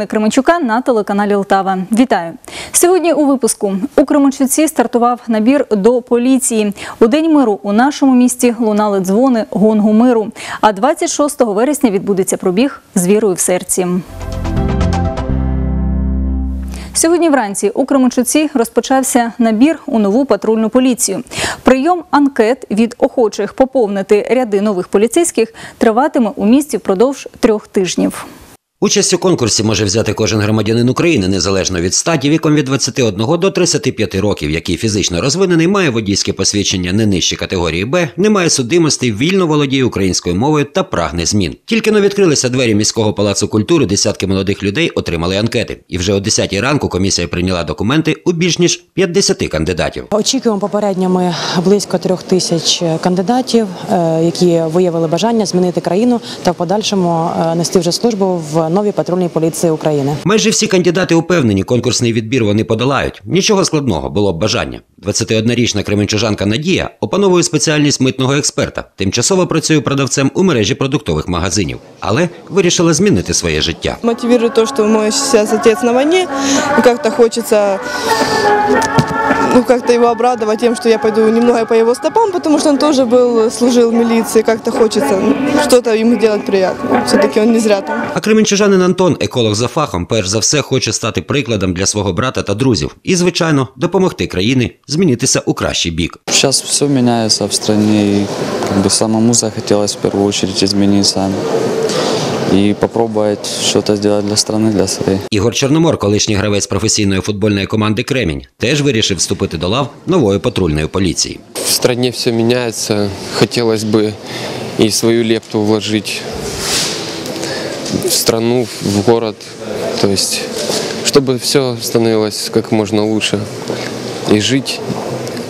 Новини Кременчука на телеканалі Лтава. Вітаю сьогодні. У випуску у Кременчуці стартував набір до поліції. У день миру у нашому місті лунали дзвони гонгу миру. А 26 вересня відбудеться пробіг з вірою в серці. Сьогодні вранці у Кременчуці розпочався набір у нову патрульну поліцію. Прийом анкет від охочих поповнити ряди нових поліцейських триватиме у місті впродовж трьох тижнів. Участь у конкурсі може взяти кожен громадянин України незалежно від статі віком від 21 до 35 років, який фізично розвинений, має водійське посвідчення не нижче категорії Б, не має судимостей, вільно володіє українською мовою та прагне змін. Тільки но відкрилися двері міського палацу культури. Десятки молодих людей отримали анкети. І вже о 10 ранку комісія прийняла документи у більш ніж 50 кандидатів. Очікуємо попередньо ми близько трьох тисяч кандидатів, е, які виявили бажання змінити країну та в подальшому е, нести вже службу в новій патрульній поліції України. Майже всі кандидати упевнені, конкурсний відбір вони подолають. Нічого складного було б бажання. 21-річна кременчужанка Надія опановує спеціальність митного експерта. Тимчасово працює продавцем у мережі продуктових магазинів, але вирішила змінити своє життя. Мотивирует то, что мой сейчас отец на войне, и как-то хочется ну, как-то его обрадовать тем, что я пойду немного по его стопам, потому что он тоже был, служил в милиции, как-то хочется что-то ему делать приятно. Все-таки он не зря там. А кременчужанин Антон, еколог за фахом, перш за все хоче стати прикладом для свого брата та друзів і, звичайно, допомогти країні змінитися у кращий бік. Сейчас все меняется в стране, и как бы самому захотелось в первую очередь измениться и попробовать что-то сделать для страны, для своей. Ігор Чорномор, колишній гравець професійної футбольної команди Кремінь, теж вирішив вступити до лав нової патрульної поліції. В стране все меняется. Хотелось бы и свою лепту вложить в страну, в город. То есть, чтобы все становилось как можно лучше. И жить,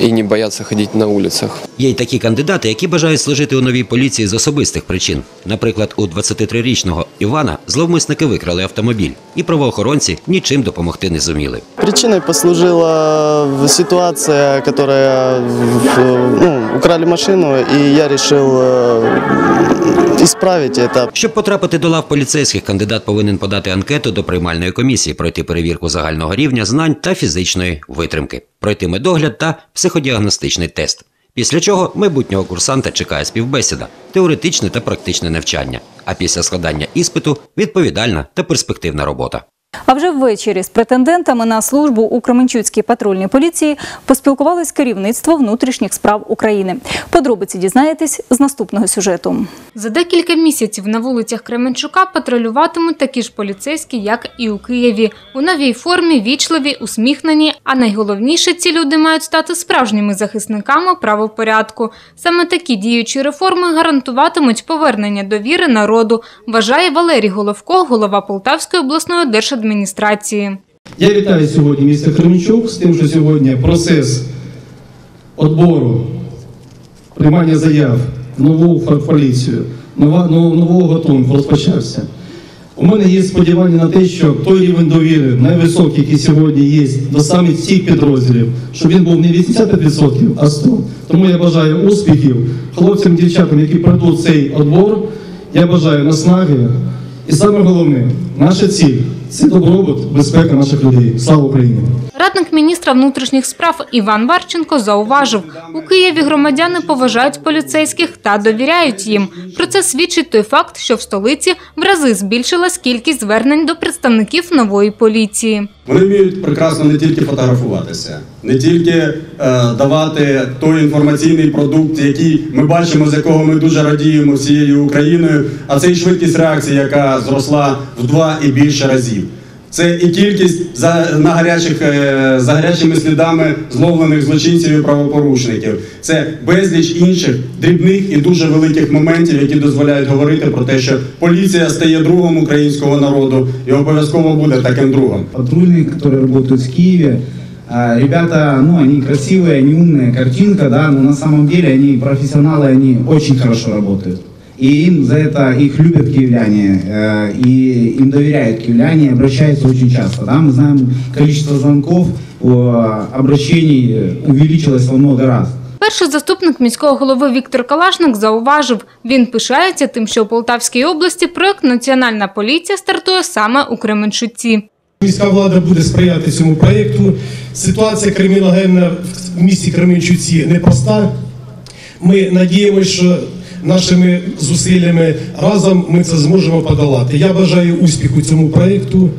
и не бояться ходить на улицах. Є й такі кандидати, які бажають служити у новій поліції з особистих причин. Наприклад, у 23-річного Івана зловмисники викрали автомобіль, і правоохоронці нічим допомогти не зуміли. Причиной послужила ситуация, которая ну, украли машину, и я решил э, исправить это. Щоб потрапити до лав поліцейських, кандидат повинен подати анкету до приймальної комісії, пройти перевірку загального рівня знань та фізичної витримки, пройти медогляд та психодіагностичний тест. Після чого майбутнього курсанта чекає співбесіда, теоретичне та практичне навчання. А після складання іспиту відповідальна та перспективна робота. А вже ввечері з претендентами на службу у Кременчуцькій патрульній поліції поспілкувалось керівництво внутрішніх справ України. Подробиці дізнаєтесь з наступного сюжету. За декілька місяців на вулицях Кременчука патрулюватимуть такі ж поліцейські, як і у Києві. У новій формі вічливі, усміхнені, а найголовніше ці люди мають стати справжніми захисниками правопорядку. Саме такі діючі реформи гарантуватимуть повернення довіри народу, вважає Валерій Головко, голова Полтавської обласної держадміністрації. Я вітаю сьогодні місто Кременчук з тим, що сьогодні процес відбору приймання заяв нову поліцію, нова, нового гатунку розпочався. У мене є сподівання на те, що той рівень довіри, найвисокий, який сьогодні є до саме цих підрозділів, щоб він був не 85%, а 100%. Тому я бажаю успіхів хлопцям, дівчатам, які пройдуть цей відбор. Я бажаю наснаги. І саме головне, наша ціль це добробут, безпека наших людей. Слава Україні! Радник міністра внутрішніх справ Іван Варченко зауважив, у Києві громадяни поважають поліцейських та довіряють їм. Про це свідчить той факт, що в столиці в рази збільшилась кількість звернень до представників нової поліції. Вони вміють прекрасно не тільки фотографуватися, не тільки е, давати той інформаційний продукт, який ми бачимо, з якого ми дуже радіємо всією Україною, а це і швидкість реакції, яка зросла в два і більше разів. Це і кількість за на гарячих е, за гарячими слідами зловлених злочинців і правопорушників. Це безліч інших дрібних і дуже великих моментів, які дозволяють говорити про те, що поліція стає другом українського народу і обов'язково буде таким другом. патрульные, которые работают в Киеве. А, Ребята, ну, они красивые, они умные, картинка, да, но на самом деле они профессионалы, они очень хорошо работают. И им за это их любят киевляне, э, и им доверяют киевляне, и обращаются очень часто. Да? Мы знаем, количество звонков, э, обращений увеличилось во много раз. Перший заступник міського голови Віктор Калашник зауважив, він пишається тим, що у Полтавській області проект Національна поліція стартує саме у Кременчуці. Міська влада буде сприяти цьому проєкту. Ситуація криміногенна в місті Кременчуці непроста. Ми надіємося, що нашими зусиллями разом ми це зможемо подолати. Я бажаю успіху цьому проєкту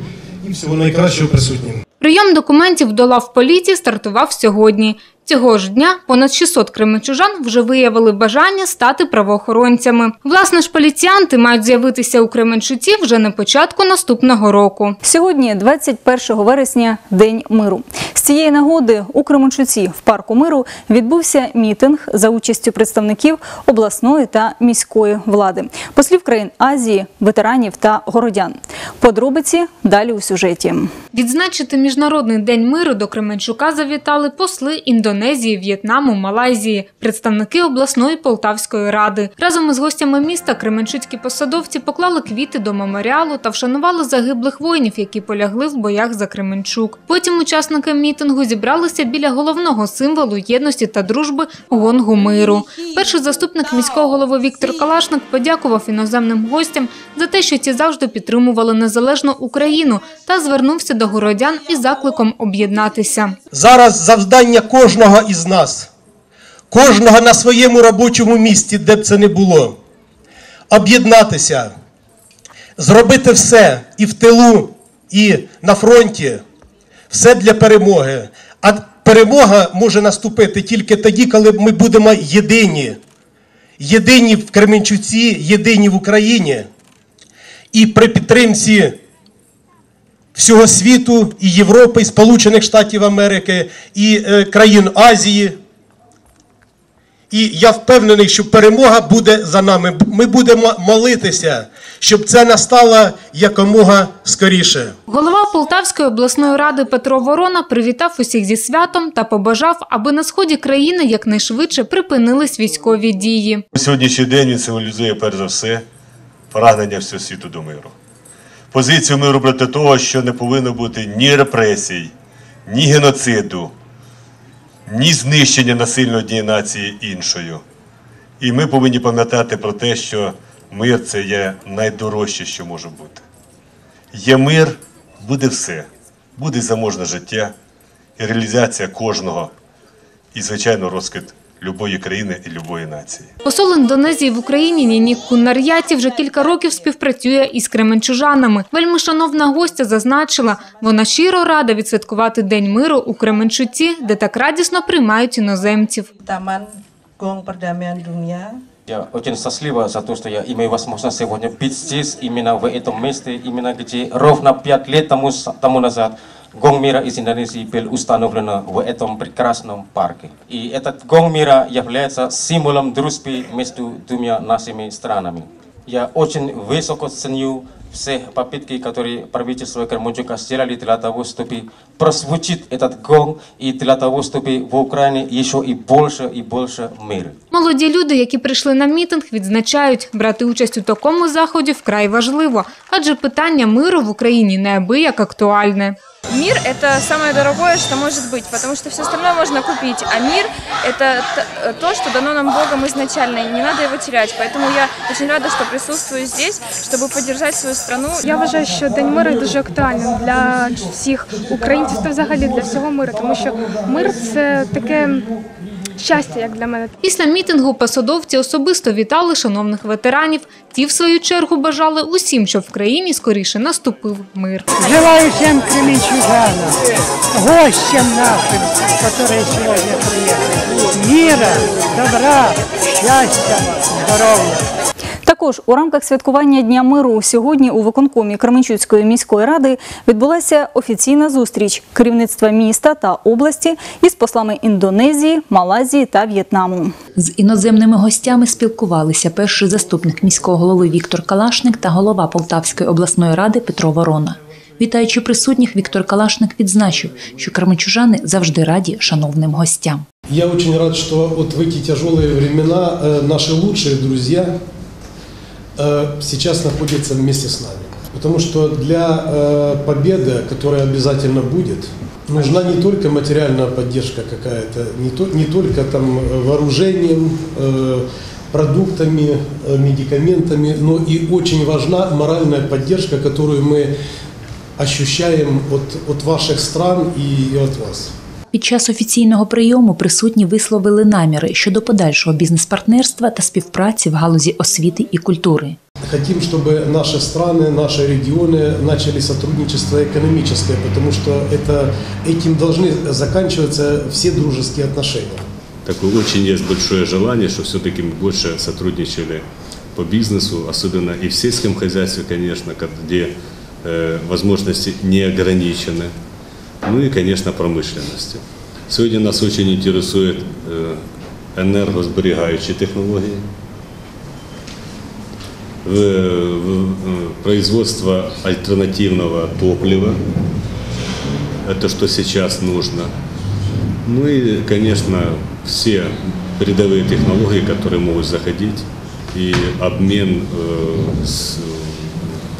і всього найкращого присутнім. Прийом документів до лав поліції стартував сьогодні. Цього ж дня понад 600 кременчужан вже виявили бажання стати правоохоронцями. Власне ж поліціянти мають з'явитися у Кременчуці вже на початку наступного року. Сьогодні, 21 вересня, День миру. З цієї нагоди у Кременчуці в парку миру відбувся мітинг за участю представників обласної та міської влади, послів країн Азії, ветеранів та городян. Подробиці далі у сюжеті. Відзначити Міжнародний день миру до Кременчука завітали посли Індонезії, В'єтнаму, Малайзії, представники обласної Полтавської ради. Разом із гостями міста кременчуцькі посадовці поклали квіти до меморіалу та вшанували загиблих воїнів, які полягли в боях за Кременчук. Потім учасники мітингу зібралися біля головного символу єдності та дружби гонгу миру. Перший заступник міського голови Віктор Калашник подякував іноземним гостям за те, що ті завжди підтримували незалежну Україну та звернувся до городян із закликом об'єднатися. Зараз завдання кожного із нас, кожного на своєму робочому місці, де б це не було, об'єднатися, зробити все і в тилу, і на фронті, все для перемоги. А перемога може наступити тільки тоді, коли ми будемо єдині. Єдині в Кременчуці, єдині в Україні. І при підтримці всього світу, і Європи, і Сполучених Штатів Америки, і е, країн Азії. І я впевнений, що перемога буде за нами. Ми будемо молитися, щоб це настало якомога скоріше. Голова Полтавської обласної ради Петро Ворона привітав усіх зі святом та побажав, аби на сході країни якнайшвидше припинились військові дії. Сьогоднішній день він символізує перш за все прагнення всього світу до миру. Позицію миру проти того, що не повинно бути ні репресій, ні геноциду, ні знищення насильно однієї нації іншою. І ми повинні пам'ятати про те, що мир це є найдорожче, що може бути. Є мир, буде все. Буде заможне життя і реалізація кожного, і, звичайно, розквіт любої країни і любої нації. Посол Індонезії в Україні Нінік Кунар'яті вже кілька років співпрацює із кременчужанами. Вельми шановна гостя зазначила, вона щиро рада відсвяткувати День миру у Кременчуці, де так радісно приймають іноземців. Taman Gong Perdamaian Dunia. Я очень счастлива за то, что я имею возможность сегодня быть здесь, именно в этом месте, именно где ровно пять лет тому, тому назад Гонг мира из Индонезии был установлен в этом прекрасном парке. И этот гонг мира является символом дружбы между двумя нашими странами. Я очень высоко ценю все попытки, которые правительство Кременчука сделали для того, чтобы прозвучит этот гонг и для того, чтобы в Украине еще и больше и больше мира. Молоді люди, які прийшли на мітинг, відзначають, брати участь у такому заході вкрай важливо, адже питання миру в Україні неабияк актуальне. Мир – это самое дорогое, что может быть, потому что все остальное можно купить, а мир – это т- то, что дано нам Богом изначально, и не надо его терять. Поэтому я очень рада, что присутствую здесь, чтобы поддержать свою страну. Я вважаю, що День миру дуже актуальним для всіх українців та взагалі для всього миру, тому що мир це таке щастя, як для мене. Після мітингу посадовці особисто вітали шановних ветеранів. Ті, в свою чергу, бажали усім, щоб в країні скоріше наступив мир. Желаю всім кременчужанам, гостям нашим, які сьогодні приїхали, міра, добра, щастя, здоровья. Також у рамках святкування Дня миру сьогодні у виконкомі Кременчуцької міської ради відбулася офіційна зустріч керівництва міста та області із послами Індонезії, Малайзії та В'єтнаму. З іноземними гостями спілкувалися перший заступник міського голови Віктор Калашник та голова Полтавської обласної ради Петро Ворона. Вітаючи присутніх, Віктор Калашник відзначив, що кременчужани завжди раді шановним гостям. Я очень рад, что вот в эти тяжелые времена э, наши лучшие друзья э, сейчас находятся вместе с нами. Потому что для э, победы, которая обязательно будет, нужна не только материальная поддержка какая-то, не, то, не только там э, вооружением, э, продуктами, э, медикаментами, но и очень важна моральная поддержка, которую мы ощущаем от, от ваших стран и от вас. Під час офіційного прийому присутні висловили наміри щодо подальшого бізнес-партнерства та співпраці в галузі освіти і культури. Хотим, чтобы наши страны, наши регионы начали сотрудничество экономическое, потому что это, этим должны заканчиваться все дружеские отношения. Такое очень есть большое желание, что все-таки мы больше сотрудничали по бизнесу, особенно и в сельском хозяйстве, конечно, где э, возможности не ограничены. Ну и, конечно, промышленности. Сегодня нас очень интересует э, энергосберегающие технологии, в- в производство альтернативного топлива. Это что сейчас нужно. Ну и, конечно, все передовые технологии, которые могут заходить, и обмен э, с-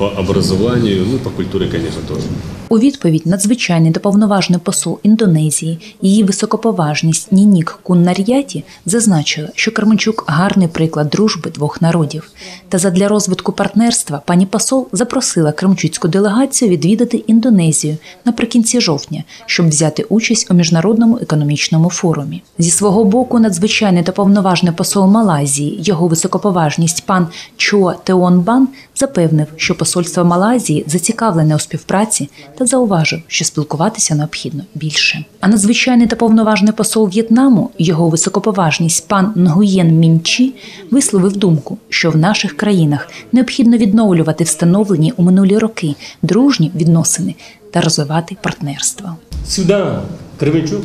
по образованию, ну, по культуре, конечно, тоже. У відповідь надзвичайний та повноважний посол Індонезії, її високоповажність Нінік Куннар'яті зазначила, що Карменчук гарний приклад дружби двох народів. Та задля розвитку партнерства пані посол запросила кремчуцьку делегацію відвідати Індонезію наприкінці жовтня, щоб взяти участь у міжнародному економічному форумі. Зі свого боку, надзвичайний та повноважний посол Малайзії, його високоповажність пан Чуа Теонбан запевнив, що посольство Малайзії зацікавлене у співпраці та зауважив, що спілкуватися необхідно більше. А надзвичайний та повноважний посол В'єтнаму, його високоповажність пан Нгуєн Мінчі, висловив думку, що в наших країнах необхідно відновлювати встановлені у минулі роки дружні відносини та розвивати партнерство. Сюда, в Кременчуг,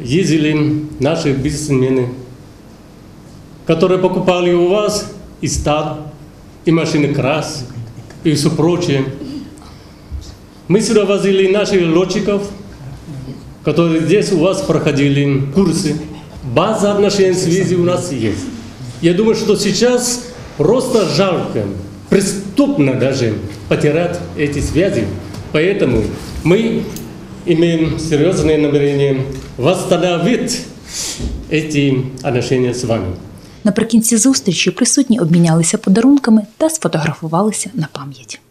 ездили наши бизнесмены, которые покупали у вас и стад, и машины крас, И все прочее. Мы сюда возили наших летчиков, которые здесь у вас проходили курсы. База отношений связи у нас есть. Я думаю, что сейчас просто жалко, преступно даже потерять эти связи. Поэтому мы имеем серьезное намерение восстановить эти отношения с вами. Наприкінці зустрічі присутні обмінялися подарунками та сфотографувалися на пам'ять.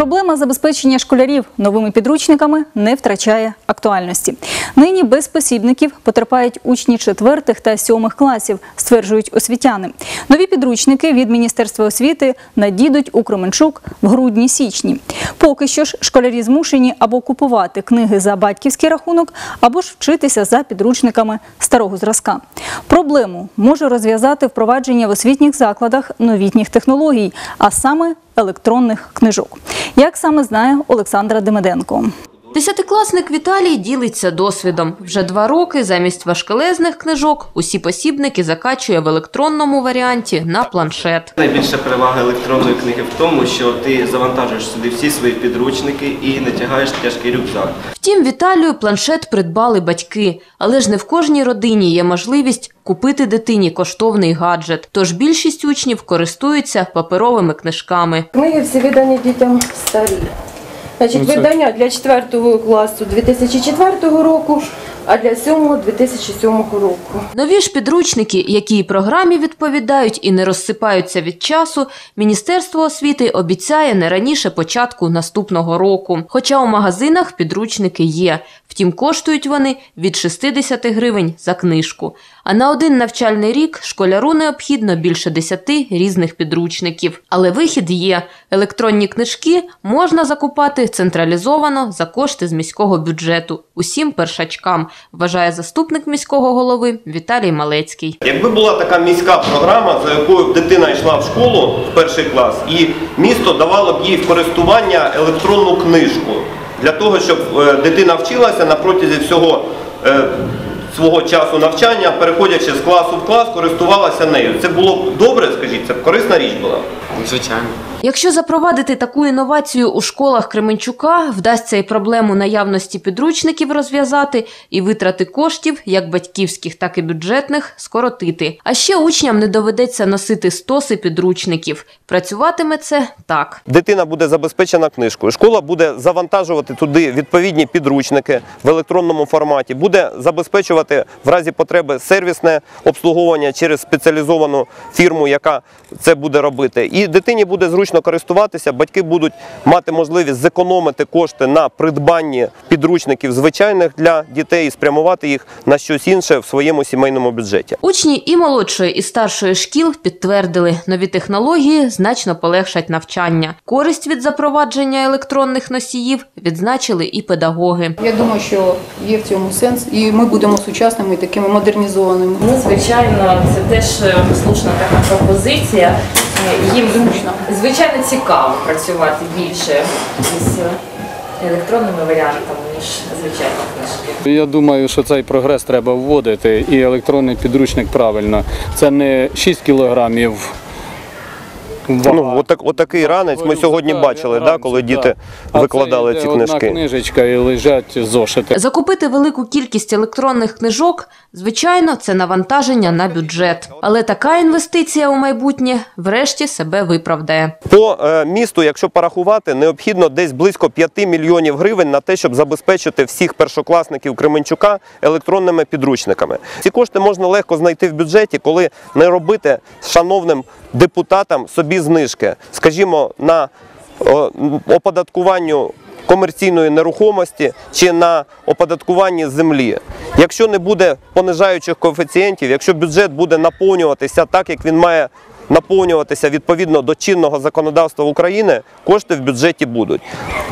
Проблема забезпечення школярів новими підручниками не втрачає актуальності. Нині без посібників потерпають учні четвертих та сьомих класів, стверджують освітяни. Нові підручники від Міністерства освіти надійдуть у Кременчук в грудні-січні. Поки що ж школярі змушені або купувати книги за батьківський рахунок, або ж вчитися за підручниками старого зразка. Проблему може розв'язати впровадження в освітніх закладах новітніх технологій, а саме електронних книжок. Як саме знає Олександра Демиденко. Десятикласник Віталій ділиться досвідом. Вже два роки замість важкелезних книжок усі посібники закачує в електронному варіанті на планшет. Найбільша перевага електронної книги в тому, що ти завантажуєш сюди всі свої підручники і не тягаєш тяжкий рюкзак. Втім, Віталію планшет придбали батьки, але ж не в кожній родині є можливість купити дитині коштовний гаджет. Тож більшість учнів користуються паперовими книжками. Книги всі видані дітям старі. Значить, Ну, це- видання для 4 класу 2004 року, а для 7 2007 року. Нові ж підручники, які і програмі відповідають і не розсипаються від часу, Міністерство освіти обіцяє не раніше початку наступного року. Хоча у магазинах підручники є. Втім, коштують вони від 60 гривень за книжку. А на один навчальний рік школяру необхідно більше 10 різних підручників. Але вихід є. Електронні книжки можна закупати централізовано за кошти з міського бюджету усім першачкам, вважає заступник міського голови Віталій Малецький. Якби була така міська програма, за якою б дитина йшла в школу в перший клас, і місто давало б їй в користування електронну книжку для того, щоб е, дитина вчилася на протязі всього е, свого часу навчання, переходячи з класу в клас, користувалася нею. Це було б добре, скажіть, це б корисна річ була. Звичайно. Якщо запровадити таку інновацію у школах Кременчука, вдасться і проблему наявності підручників розв'язати, і витрати коштів, як батьківських, так і бюджетних, скоротити. А ще учням не доведеться носити стоси підручників. Працюватиме це так. Дитина буде забезпечена книжкою. Школа буде завантажувати туди відповідні підручники в електронному форматі, буде забезпечувати в разі потреби сервісне обслуговування через спеціалізовану фірму, яка це буде робити. І дитині буде зручно користуватися. Батьки будуть мати можливість зекономити кошти на придбанні підручників звичайних для дітей і спрямувати їх на щось інше в своєму сімейному бюджеті. Учні і молодшої, і старшої шкіл підтвердили, нові технології значно полегшать навчання. Користь від запровадження електронних носіїв відзначили і педагоги. Я думаю, що є в цьому сенс, і ми будемо сучасними і такими модернізованими. Ну, звичайно, це теж е, слушна така пропозиція. Е, Їм. Звичайно, цікаво працювати більше з електронними варіантами, ніж звичайні книжки. Я думаю, що цей прогрес треба вводити і електронний підручник правильно. Це не 6 кілограмів. Ну, отак, отакий ранець ми сьогодні бачили, да, коли діти викладали ці Одна книжки. книжечка і лежать зошити. Закупити велику кількість електронних книжок, звичайно, це навантаження на бюджет. Але така інвестиція у майбутнє врешті себе виправдає. По е, місту, якщо порахувати, необхідно десь близько 5 мільйонів гривень на те, щоб забезпечити всіх першокласників Кременчука електронними підручниками. Ці кошти можна легко знайти в бюджеті, коли не робити шановним депутатам собі знижки, скажімо, на оподаткуванню комерційної нерухомості чи на оподаткуванні землі. Якщо не буде понижаючих коефіцієнтів, якщо бюджет буде наповнюватися так, як він має наповнюватися відповідно до чинного законодавства України, кошти в бюджеті будуть.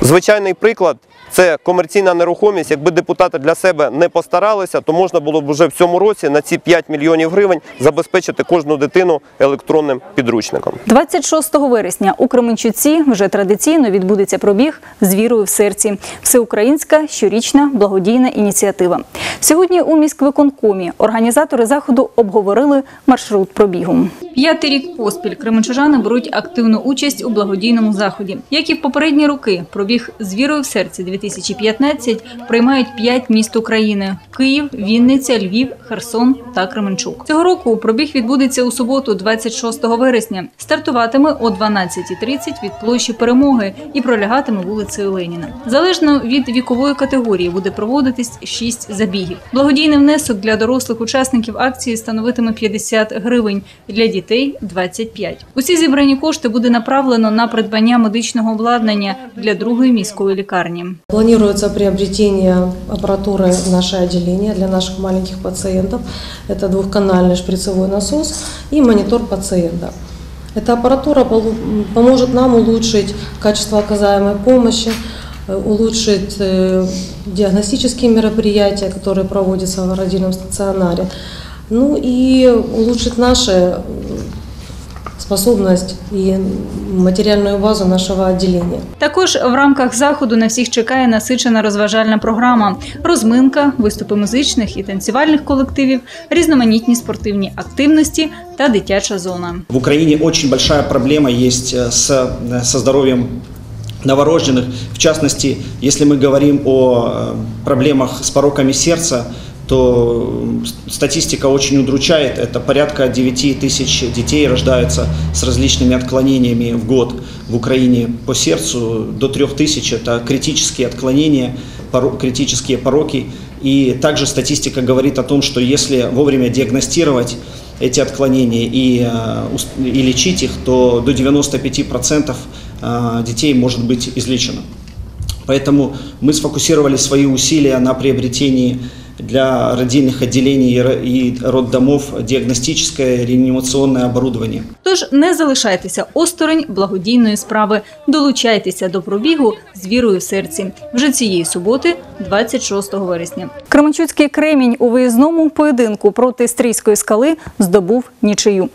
Звичайний приклад це комерційна нерухомість. Якби депутати для себе не постаралися, то можна було б вже в цьому році на ці 5 мільйонів гривень забезпечити кожну дитину електронним підручником. 26 вересня у Кременчуці вже традиційно відбудеться пробіг з вірою в серці. Всеукраїнська щорічна благодійна ініціатива. Сьогодні у міськвиконкомі організатори заходу обговорили маршрут пробігу. П'ятий рік поспіль кременчужани беруть активну участь у благодійному заході. Як і в попередні роки, пробіг з вірою в серці 2015 приймають п'ять міст України: Київ, Вінниця, Львів, Херсон та Кременчук. Цього року пробіг відбудеться у суботу, 26 вересня. Стартуватиме о 12.30 від площі перемоги і пролягатиме вулицею Леніна. Залежно від вікової категорії буде проводитись шість забігів. Благодійний внесок для дорослих учасників акції становитиме 50 гривень, для дітей 25. Усі зібрані кошти буде направлено на придбання медичного обладнання для другої міської лікарні. Планируется приобретение аппаратуры в наше отделение для наших маленьких пациентов. Это двухканальный шприцевой насос и монитор пациента. Эта аппаратура полу- м, поможет нам улучшить качество оказаемой помощи, э, улучшить э, диагностические мероприятия, которые проводятся в родильном стационаре, ну и улучшить нашу м, способность и материальную базу нашего отделения. Також в рамках заходу на всіх чекає насичена розважальна програма, розминка, виступи музичних і танцювальних колективів, різноманітні спортивні активності та дитяча зона. В Украине очень большая проблема есть э, с, э, со здоровьем новорожденных. В частности, если мы говорим о э, проблемах с пороками сердца, то статистика очень удручает. Это порядка 9 тысяч детей рождаются с различными отклонениями в год в Украине по сердцу. До 3 тысяч это критические отклонения, критические пороки. И также статистика говорит о том, что если вовремя диагностировать эти отклонения и, э, и лечить их, то до 95% э, детей может быть излечено. Поэтому мы сфокусировали свои усилия на приобретении для родильных отделений и ро- роддомов диагностическое реанимационное оборудование. Тож не залишайтеся осторонь благодійної справи. Долучайтеся до пробігу з вірою в серці вже цієї суботи, 26 вересня. Кременчуцький кремінь у виїзному поєдинку проти стрійської скали здобув нічию.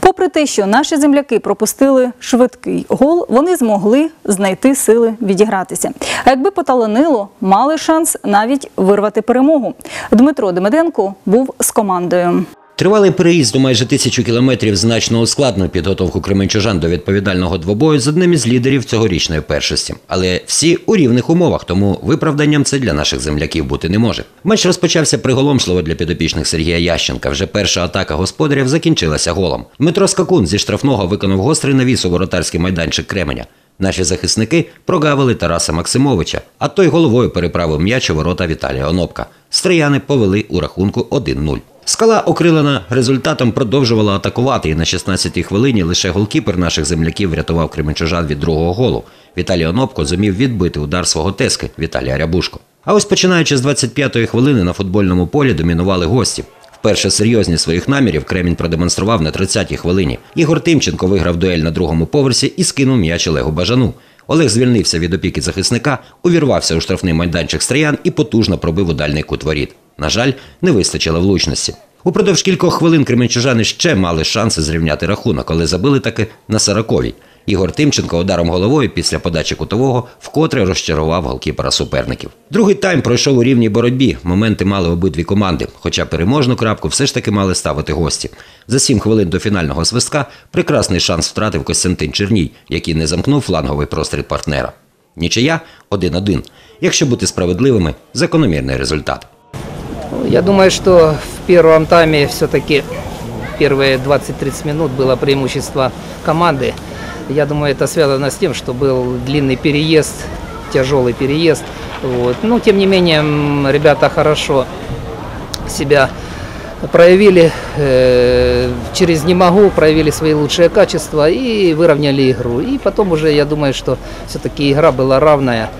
Попри те, що наші земляки пропустили швидкий гол, вони змогли знайти сили відігратися. А якби поталанило, мали шанс навіть вирвати перемогу. Дмитро Демиденко був з командою. Тривалий переїзд у майже тисячу кілометрів значно ускладнив підготовку кременчужан до відповідального двобою з одним із лідерів цьогорічної першості. Але всі у рівних умовах, тому виправданням це для наших земляків бути не може. Матч розпочався приголомшливо для підопічних Сергія Ященка. Вже перша атака господарів закінчилася голом. Дмитро Скакун зі штрафного виконав гострий навіс у воротарський майданчик Кременя. Наші захисники прогавили Тараса Максимовича, а той головою переправив м'яч у ворота Віталія Онопка. Стрияни повели у рахунку 1-0. Скала, окрилена результатом, продовжувала атакувати, і на 16-й хвилині лише голкіпер наших земляків врятував кременчужан від другого голу. Віталій Онопко зумів відбити удар свого тески Віталія Рябушко. А ось починаючи з 25-ї хвилини на футбольному полі домінували гості. Вперше серйозні своїх намірів Кремінь продемонстрував на 30-й хвилині. Ігор Тимченко виграв дуель на другому поверсі і скинув м'яч Олегу Бажану. Олег звільнився від опіки захисника, увірвався у штрафний майданчик стріян і потужно пробив у дальний кут воріт. На жаль, не вистачило влучності. Упродовж кількох хвилин кременчужани ще мали шанси зрівняти рахунок, але забили таки на сороковій. Ігор Тимченко ударом головою після подачі кутового вкотре розчарував голкіпера суперників. Другий тайм пройшов у рівній боротьбі. Моменти мали обидві команди, хоча переможну крапку все ж таки мали ставити гості. За сім хвилин до фінального свистка прекрасний шанс втратив Костянтин Черній, який не замкнув фланговий простріл партнера. Нічия 1-1. Якщо бути справедливими, закономірний результат. Я думаю, что в первом тайме все-таки первые 20-30 минут было преимущество команды. Я думаю, это связано с тем, что был длинный переезд, тяжелый переезд. Вот. Но, тем не менее, ребята хорошо себя проявили э, через «не могу», проявили свои лучшие качества и выровняли игру. И потом уже, я думаю, что все-таки игра была равная,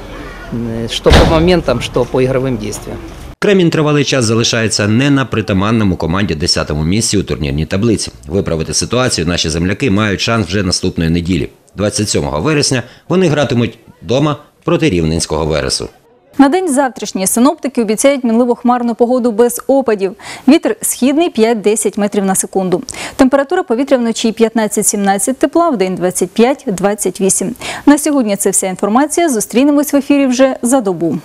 что по моментам, что по игровым действиям. Кремінь тривалий час залишається не на притаманному команді 10-му місці у турнірній таблиці. Виправити ситуацію наші земляки мають шанс вже наступної неділі. 27 вересня вони гратимуть вдома проти Рівненського Вересу. На день завтрашній синоптики обіцяють мінливо хмарну погоду без опадів. Вітер східний 5-10 метрів на секунду. Температура повітря вночі 15-17 тепла, в день 25-28. На сьогодні це вся інформація. Зустрінемось в ефірі вже за добу.